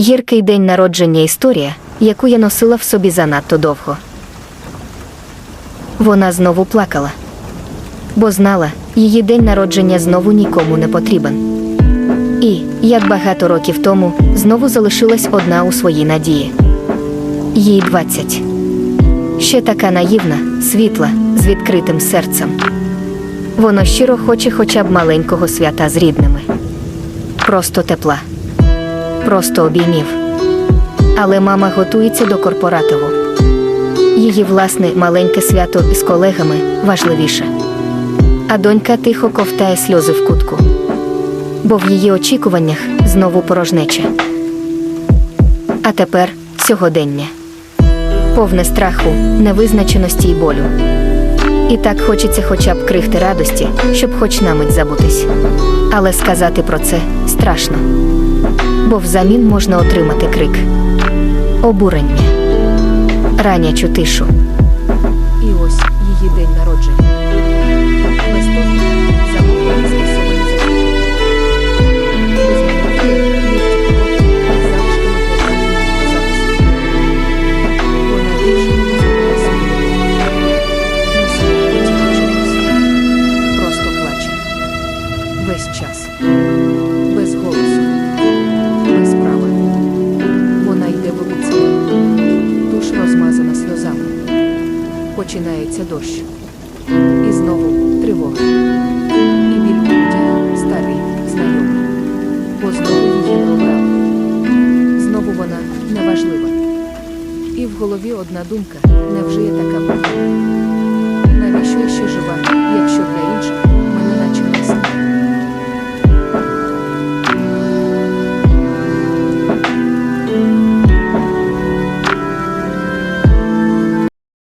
Гіркий день народження історія, яку я носила в собі занадто довго. Вона знову плакала, бо знала, її день народження знову нікому не потрібен. І, як багато років тому, знову залишилась одна у своїй надії. Їй 20. Ще така наївна, світла, з відкритим серцем. Воно щиро хоче хоча б маленького свята з рідними. Просто тепла. Просто обіймів. Але мама готується до корпоративу. Її власне маленьке свято із колегами важливіше. А донька тихо ковтає сльози в кутку. Бо в її очікуваннях знову порожнеча. А тепер сьогодення. Повне страху, невизначеності й болю. І так хочеться хоча б крихти радості, щоб хоч на мить забутись. Але сказати про це страшно. Бо взамін можна отримати крик, обурення, ранячу тишу. І ось її день народження. Листовки, замовлені, скасовані закриті. Починається дощ. І знову тривога. І біль буття старий, знайомий. Бо знову її не обрали. Знову вона неважлива. І в голові одна думка: невже я така була? Навіщо я ще жива, якщо